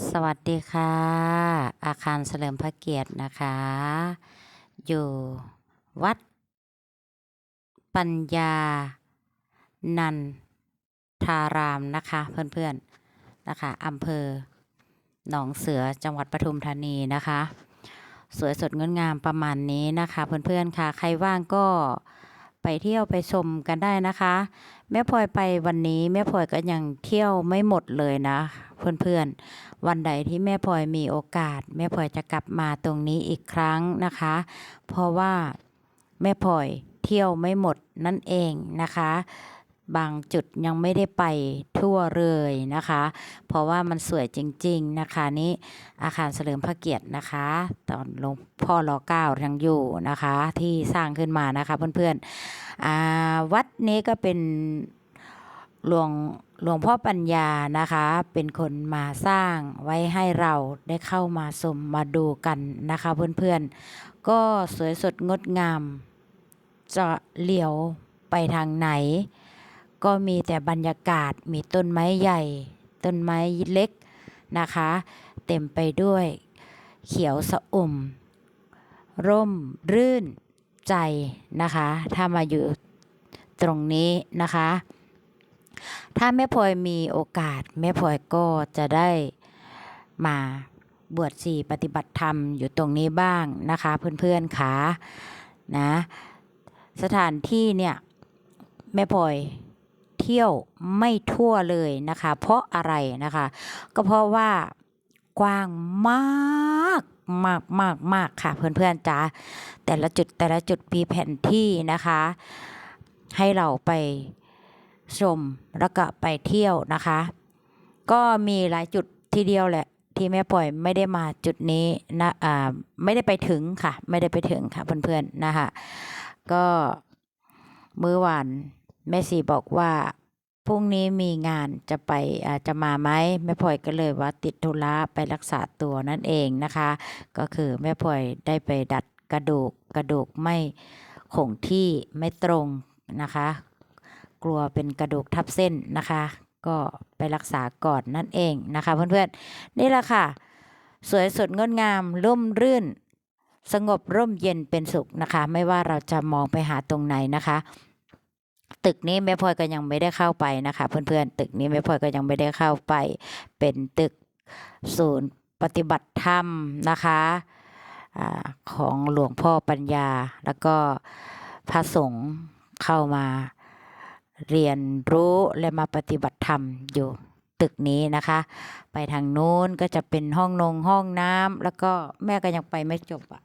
สวัสดีค่ะ อาคารเฉลิมพระเกียรตินะคะ อยู่วัด ปัญญา นันทารามนะคะ เพื่อนๆนะคะอำเภอหนองเสือจังหวัดปทุมธานีนะคะ สวยสดงดงามประมาณนี้นะคะ เพื่อนๆค่ะ ใครว่างก็ไปเที่ยวไปชมกันได้นะคะ แม่พลอยไปวันนี้แม่พลอยก็ยังเที่ยวไม่หมดเลยนะ เพื่อนๆ วันใดที่แม่พลอยมีโอกาส แม่พลอยจะกลับมาตรงนี้อีกครั้งนะคะ เพราะว่าแม่พลอยเที่ยวไม่หมดนั่นเองนะคะ บางจุดยังไม่ได้ไปทั่วเลยนะคะ เพราะว่ามันสวยจริงๆนะคะนี่อาคารเฉลิมพระเกียรตินะคะ ตอนหลวงพ่อรอเก้ายังอยู่นะคะ ที่สร้างขึ้นมานะคะเพื่อนๆวัดนี้ก็เป็น หลวงหลวงพ่อปัญญานะคะ เป็นคนมาสร้างไว้ให้เราได้เข้ามาชมมาดูกันนะคะเพื่อนๆ ก็สวยสดงดงาม จะเหลียวไปทางไหน ก็มีแต่บรรยากาศมีต้นไม้ใหญ่ ต้นไม้เล็กนะคะ เต็มไปด้วยเขียวสะอุ่ม ร่มรื่นใจนะคะ ถ้ามาอยู่ตรงนี้นะคะ ถ้าแม่พลอยมีโอกาส แม่พลอยก็จะได้มาบวชชีปฏิบัติธรรมอยู่ตรงนี้บ้างนะคะเพื่อนๆค่ะนะสถานที่เนี่ยแม่พลอยเที่ยวไม่ทั่วเลยนะคะ เพราะอะไรนะคะ ก็เพราะว่ากว้างมากมากมากมากค่ะเพื่อนๆจ๋าแต่ละจุดแต่ละจุดมีแผนที่นะคะ ให้เราไป ชมแล้วก็ไปเที่ยวนะคะ ก็มีหลายจุดทีเดียวแหละ ที่แม่ปล่อยไม่ได้มาจุดนี้นะอ่าไม่ได้ไปถึงค่ะ ไม่ได้ไปถึงค่ะเพื่อนๆนะคะก็มื้อวานแม่สีบอกว่าพรุ่งนี้มีงานจะไปอ่าจะมาไหมแม่พลอยก็เลยว่าติดธุระไปรักษาตัวนั่นเองนะคะ ก็คือแม่พลอยได้ไปดัดกระดูกกระดูกไม่คงที่ไม่ตรงนะคะ กลัวเป็นกระดูกทับเส้นนะคะ ก็ไปรักษาก่อนนั่นเองนะคะเพื่อนๆนี่แหละค่ะ สวยสดงดงามร่มรื่น สงบร่มเย็นเป็นสุขนะคะ ไม่ว่าเราจะมองไปหาตรงไหนนะคะตึกนี้แม่พลอยก็ยังไม่ได้เข้าไปนะคะ เพื่อนๆ ตึกนี้แม่พลอยก็ยังไม่ได้เข้าไป เป็นตึกศูนย์ปฏิบัติธรรมนะคะอาของหลวงพ่อปัญญา แล้วก็พระสงฆ์เข้ามา เรียนรู้และมาปฏิบัติธรรมอยู่ตึกนี้นะคะ ไปทางนู้นก็จะเป็นห้องนงห้องน้ำแล้วก็แม่ก็ยังไปไม่จบอะ